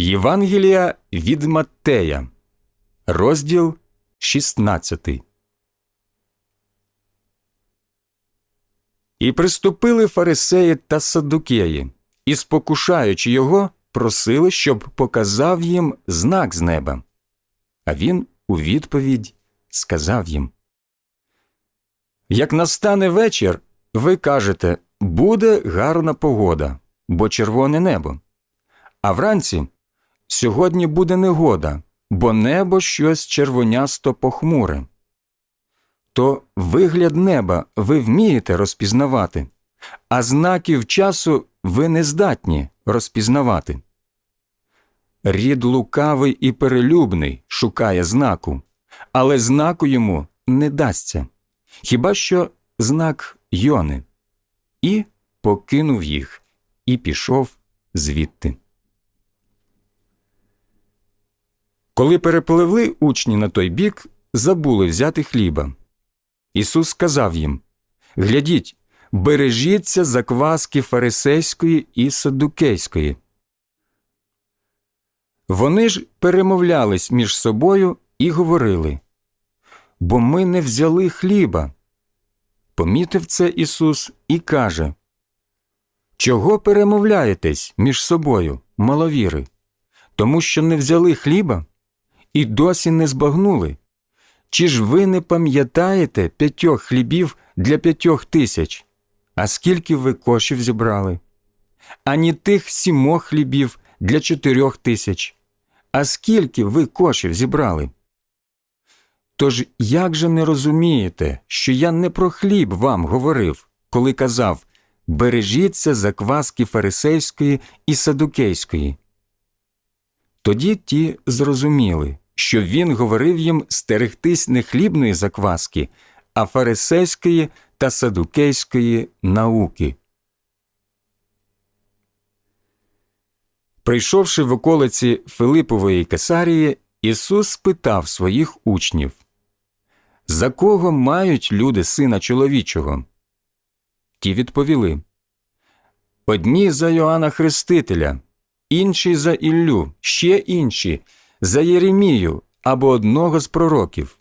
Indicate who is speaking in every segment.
Speaker 1: Євангелія від Маттея, розділ 16. І приступили фарисеї та саддукеї, і, спокушаючи його, просили, щоб показав їм знак з неба. А він у відповідь сказав їм: Як настане вечір, ви кажете, буде гарна погода, бо червоне небо. А вранці сьогодні буде негода, бо небо щось червонясто похмуре. То вигляд неба ви вмієте розпізнавати, а знаків часу ви не здатні розпізнавати. Рід лукавий і перелюбний шукає знаку, але знаку йому не дасться, хіба що знак Йони. І покинув їх, і пішов звідти. Коли перепливли учні на той бік, забули взяти хліба. Ісус сказав їм Глядіть, бережіться закваски фарисейської і саддукейської. Вони ж перемовлялись між собою і говорили Бо ми не взяли хліба. Помітив це Ісус і каже Чого перемовляєтесь між собою, маловіри? Тому що не взяли хліба і досі не збагнули. Чи ж ви не пам'ятаєте п'ятьох хлібів для п'ятьох тисяч? А скільки ви кошів зібрали? Ані тих сімох хлібів для чотирьох тисяч. А скільки ви кошів зібрали? Тож як же не розумієте, що я не про хліб вам говорив, коли казав бережіться закваски фарисейської і садукейської? Тоді ті зрозуміли, що він говорив їм стерегтись не хлібної закваски, а фарисейської та садукейської науки. Прийшовши в околиці Филипової Кесарії, Ісус спитав своїх учнів За кого мають люди сина чоловічого? Ті відповіли Одні за Йоанна Хрестителя, інші за Іллю, ще інші за Єремію або одного з пророків.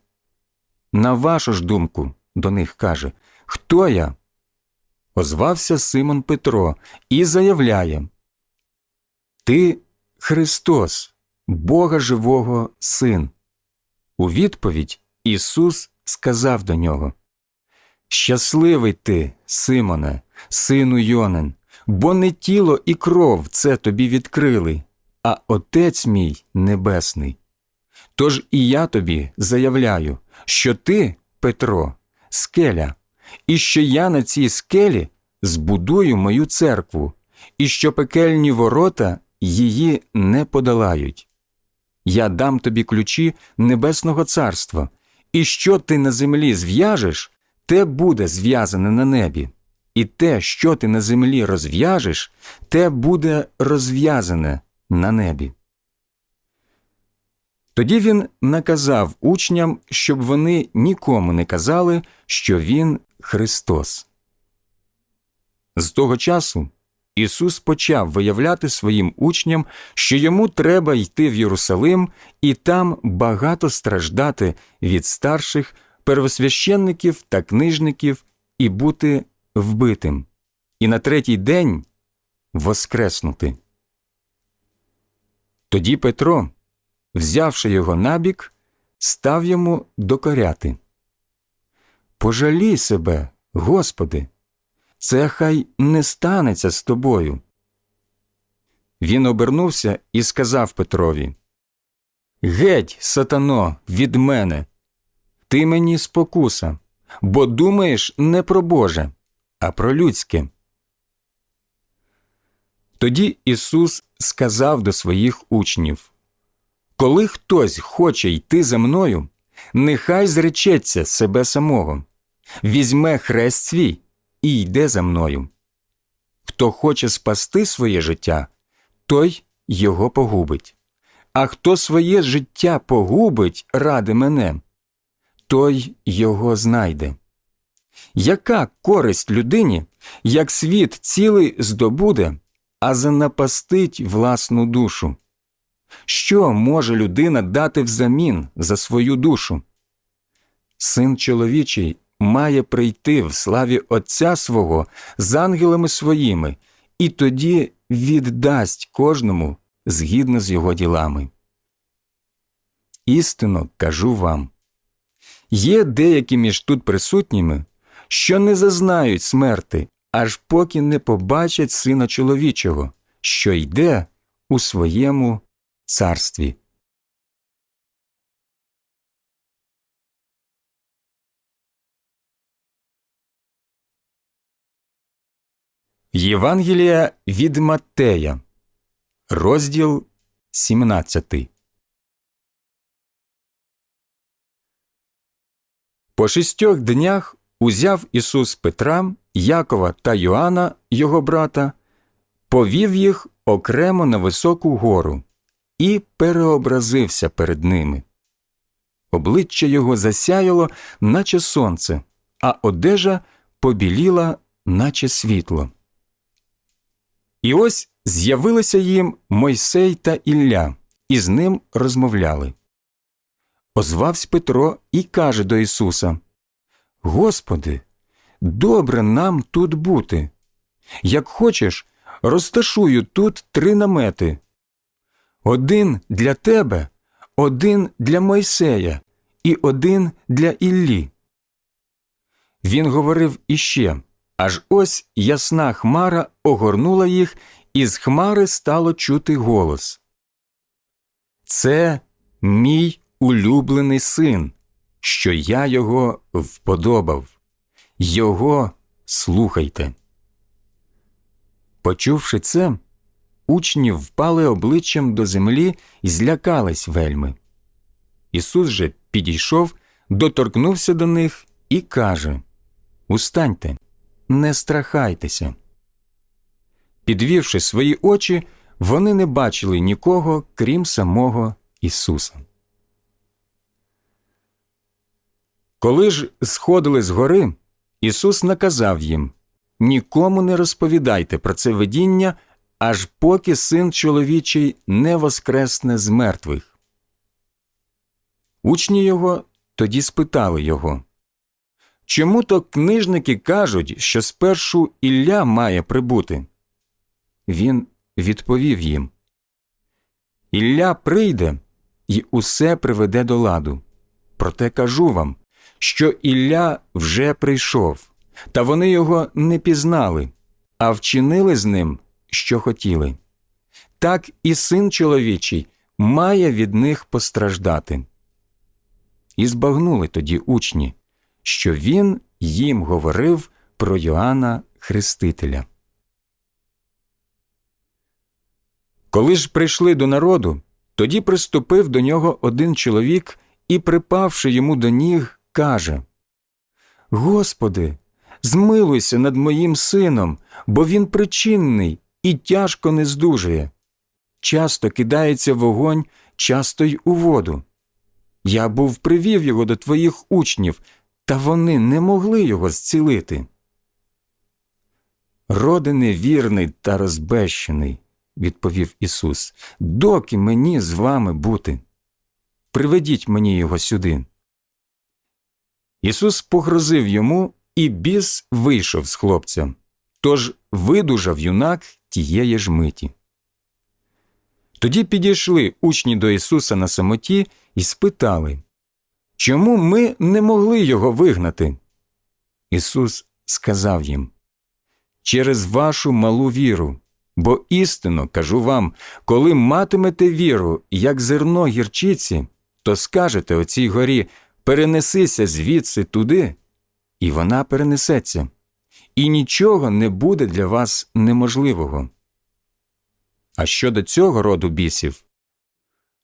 Speaker 1: На вашу ж думку, до них каже, хто я? Озвався Симон Петро і заявляє Ти Христос, Бога живого Син. У відповідь Ісус сказав до нього Щасливий ти, Симоне, сину Йонин, бо не тіло і кров це тобі відкрили, а Отець мій Небесний. Тож і я тобі заявляю, що ти, Петро, скеля, і що я на цій скелі збудую мою церкву, і що пекельні ворота її не подолають. Я дам тобі ключі Небесного Царства, і що ти на землі зв'яжеш, те буде зв'язане на небі, і те, що ти на землі розв'яжеш, те буде розв'язане на небі. Тоді він наказав учням, щоб вони нікому не казали, що він Христос. З того часу Ісус почав виявляти своїм учням, що йому треба йти в Єрусалим і там багато страждати від старших первосвященників та книжників і бути вбитим, і на третій день воскреснути. Тоді Петро, взявши його набік, став йому докоряти. Пожалій себе, Господи, це хай не станеться з тобою. Він обернувся і сказав Петрові Геть, сатано, від мене. Ти мені спокуса, бо думаєш не про Боже, а про людське. Тоді Ісус сказав до своїх учнів Коли хтось хоче йти за мною, нехай зречеться себе самого, візьме хрест свій і йде за мною. Хто хоче спасти своє життя, той його погубить. А хто своє життя погубить ради мене, той його знайде. Яка користь людині, як світ цілий здобуде, а занапастить власну душу? Що може людина дати взамін за свою душу? Син чоловічий має прийти в славі Отця свого з ангелами своїми, і тоді віддасть кожному згідно з його ділами. Істинно кажу вам є деякі між тут присутніми, що не зазнають смерти, аж поки не побачать сина чоловічого, що йде у своєму царстві. Євангелія від Маттея, розділ 17. По шістьох днях узяв Ісус Петра, Якова та Йоанна, його брата, повів їх окремо на високу гору і переобразився перед ними. Обличчя його засяяло, наче сонце, а одежа побіліла, наче світло. І ось з'явилися їм Мойсей та Ілля, і з ним розмовляли. Озвався Петро і каже до Ісуса Господи, добре нам тут бути. Як хочеш, розташую тут три намети один для тебе, один для Мойсея і один для Іллі. Він говорив іще, аж ось ясна хмара огорнула їх, і з хмари стало чути голос. Це мій улюблений син, що я його вподобав. Його слухайте. Почувши це, учні впали обличчям до землі і злякались вельми. Ісус же підійшов, доторкнувся до них і каже Устаньте, не страхайтеся. Підвівши свої очі, вони не бачили нікого, крім самого Ісуса. Коли ж сходили з гори, Ісус наказав їм Нікому не розповідайте про це видіння, аж поки син чоловічий не воскресне з мертвих. Учні його тоді спитали його Чому то книжники кажуть, що спершу Ілля має прибути? Він відповів їм Ілля прийде і усе приведе до ладу. Проте кажу вам, що Ілля вже прийшов, та вони його не пізнали, а вчинили з ним, що хотіли. Так і син чоловічий має від них постраждати. І збагнули тоді учні, що він їм говорив про Йоанна Хрестителя. Коли ж прийшли до народу, тоді приступив до нього один чоловік і, припавши йому до ніг, каже Господи, змилуйся над моїм сином, бо він причинний і тяжко не здужує. Часто кидається вогонь, часто й у воду. Я був привів його до твоїх учнів, та вони не могли його зцілити. Роди невірний та розбещений, відповів Ісус, доки мені з вами бути. Приведіть мені його сюди. Ісус погрозив йому, і біс вийшов з хлопця. Тож видужав юнак тієї ж миті. Тоді підійшли учні до Ісуса на самоті і спитали Чому ми не могли його вигнати? Ісус сказав їм Через вашу малу віру. Бо істинно кажу вам, коли матимете віру, як зерно гірчиці, то скажете оцій горі перенесися звідси туди, і вона перенесеться, і нічого не буде для вас неможливого. А щодо цього роду бісів,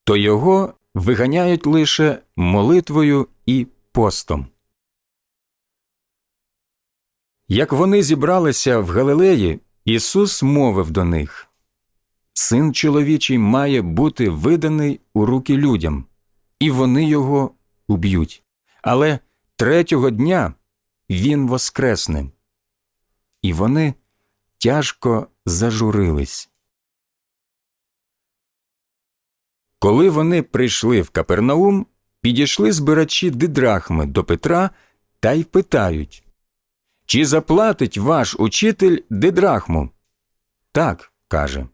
Speaker 1: то його виганяють лише молитвою і постом. Як вони зібралися в Галилеї, Ісус мовив до них Син чоловічий має бути виданий у руки людям, і вони його уб'ють. Але третього дня він воскресне. І вони тяжко зажурились. Коли вони прийшли в Капернаум, підійшли збирачі дидрахми до Петра та й питають Чи заплатить ваш учитель дидрахму? Так, каже.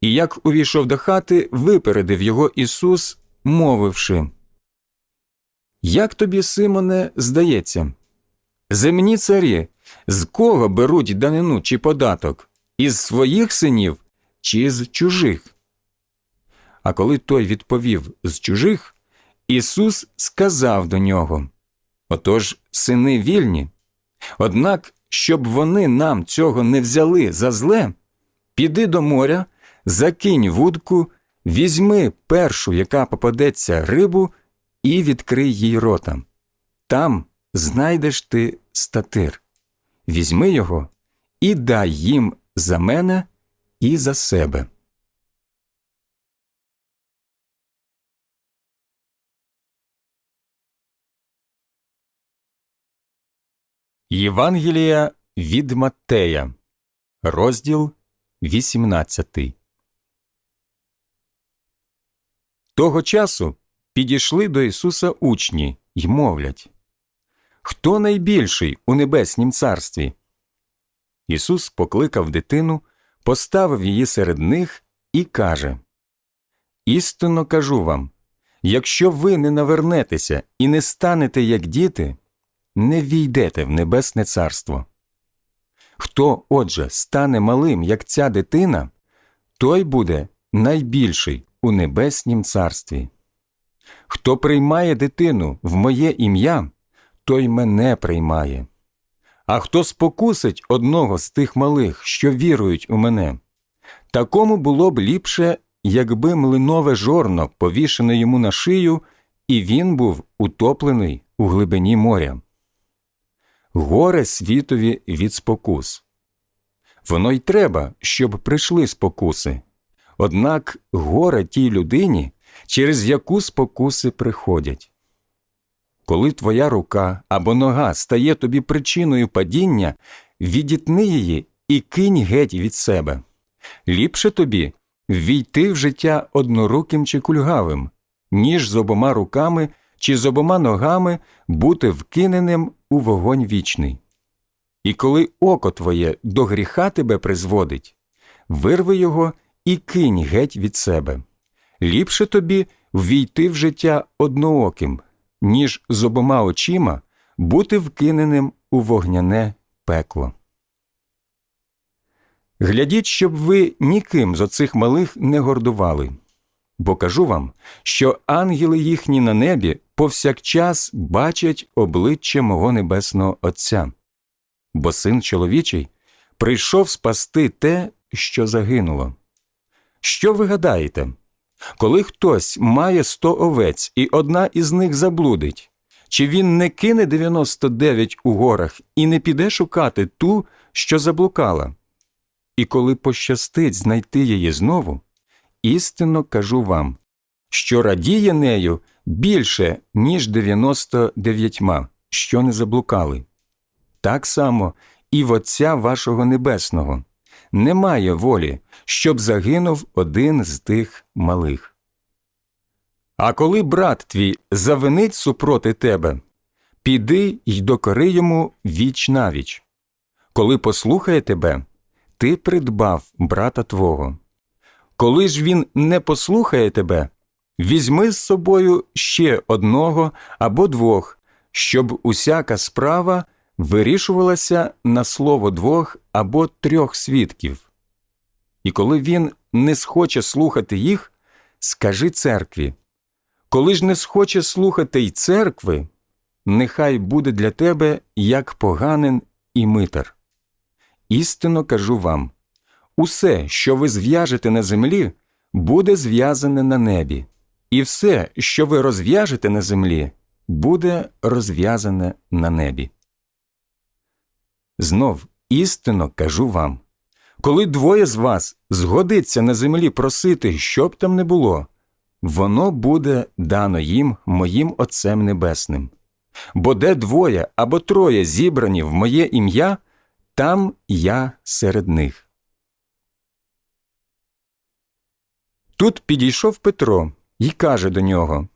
Speaker 1: І як увійшов до хати, випередив його Ісус, мовивши Як тобі, Симоне, здається? Земні царі, з кого беруть данину чи податок? Із своїх синів чи з чужих? А коли той відповів з чужих, Ісус сказав до нього Отож, сини вільні. Однак, щоб вони нам цього не взяли за зле, піди до моря, закинь вудку, візьми першу, яка попадеться рибу, і відкрий їй рота. Там знайдеш ти статир. Візьми його і дай їм за мене і за себе. Євангелія від Маттея, розділ 18. Того часу підійшли до Ісуса учні й мовлять Хто найбільший у небеснім царстві? Ісус покликав дитину, поставив її серед них і каже Істинно кажу вам якщо ви не навернетеся і не станете як діти, не війдете в небесне царство. Хто, отже, стане малим, як ця дитина, той буде найбільший у небеснім царстві. Хто приймає дитину в моє ім'я, той мене приймає. А хто спокусить одного з тих малих, що вірують у мене, такому було б ліпше, якби млинове жорно повішене йому на шию, і він був утоплений у глибині моря. Горе світові від спокус. Воно й треба, щоб прийшли спокуси. Однак горе тій людині, через яку спокуси приходять. Коли твоя рука або нога стає тобі причиною падіння, відітни її і кинь геть від себе. Ліпше тобі ввійти в життя одноруким чи кульгавим, ніж з обома руками чи з обома ногами бути вкиненим у вогонь вічний. І коли око твоє до гріха тебе призводить, вирви його і кинь геть від себе. Ліпше тобі ввійти в життя однооким, ніж з обома очима бути вкиненим у вогняне пекло. Глядіть, щоб ви ніким з оцих малих не гордували, бо кажу вам, що ангели їхні на небі повсякчас бачать обличчя мого небесного Отця, бо син чоловічий прийшов спасти те, що загинуло. Що ви гадаєте? Коли хтось має сто овець і одна із них заблудить, чи він не кине 99 у горах і не піде шукати ту, що заблукала? І коли пощастить знайти її знову, істинно кажу вам, що радіє нею більше, ніж 99, що не заблукали. Так само і в Отця вашого Небесного немає волі, щоб загинув один з тих малих. А коли брат твій завинить супроти тебе, піди й докори йому віч навіч. Коли послухає тебе, ти придбав брата твого. Коли ж він не послухає тебе, візьми з собою ще одного або двох, щоб усяка справа вирішувалася на слово двох або трьох свідків. І коли він не схоче слухати їх, скажи церкві. Коли ж не схоче слухати й церкви, нехай буде для тебе як поганин і митар. Істинно кажу вам усе, що ви зв'яжете на землі, буде зв'язане на небі, і все, що ви розв'яжете на землі, буде розв'язане на небі. Знов істинно кажу вам коли двоє з вас згодиться на землі просити, що б там не було, воно буде дано їм моїм Отцем Небесним. Бо де двоє або троє зібрані в моє ім'я, там я серед них. Тут підійшов Петро і каже до нього: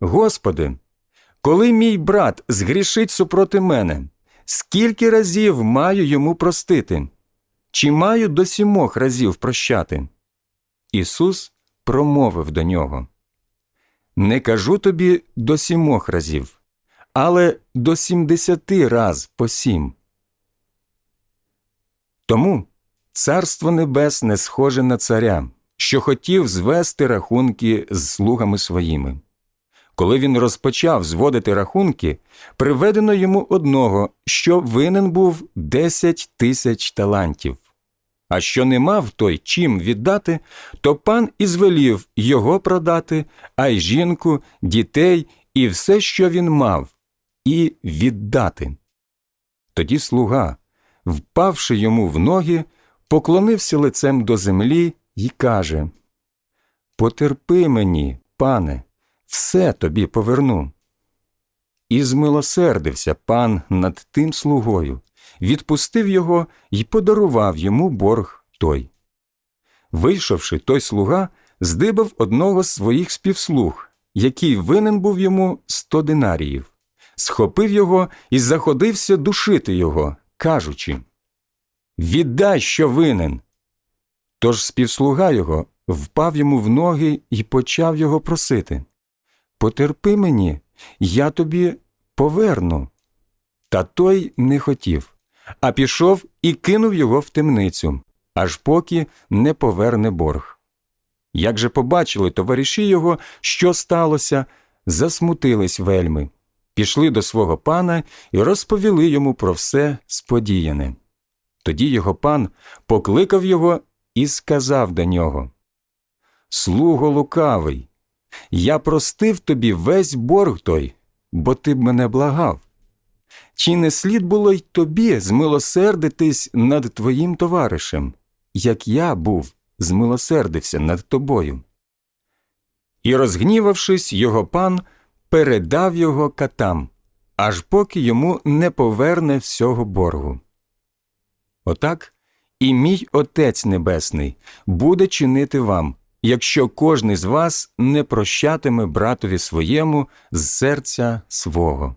Speaker 1: Господи, коли мій брат згрішить супроти мене, скільки разів маю йому простити? Чи маю до сімох разів прощати? Ісус промовив до нього: Не кажу тобі до сімох разів, але до сімдесяти раз по сім. Тому царство небесне схоже на царя, що хотів звести рахунки з слугами своїми. Коли він розпочав зводити рахунки, приведено йому одного, що винен був десять тисяч талантів. А що не мав той чим віддати, то пан і звелів його продати, а й жінку, дітей і все, що він мав, і віддати. Тоді слуга, впавши йому в ноги, поклонився лицем до землі і каже Потерпи мені, пане, все тобі поверну. І змилосердився пан над тим слугою, відпустив його і подарував йому борг той. Вийшовши, той слуга здибав одного з своїх співслуг, який винен був йому сто динаріїв, схопив його і заходився душити його, кажучи Віддай, що винен. Тож співслуга його впав йому в ноги і почав його просити Потерпи мені, я тобі поверну. Та той не хотів, а пішов і кинув його в темницю, аж поки не поверне борг. Як же побачили товариші його, що сталося, засмутились вельми, пішли до свого пана і розповіли йому про все сподіяне. Тоді його пан покликав його і сказав до нього Слуго лукавий, я простив тобі весь борг той, бо ти б мене благав. Чи не слід було й тобі змилосердитись над твоїм товаришем, як я був, змилосердився над тобою? І, розгнівавшись, його пан передав його катам, аж поки йому не поверне всього боргу. Отак і мій Отець Небесний буде чинити вам, якщо кожний з вас не прощатиме братові своєму з серця свого.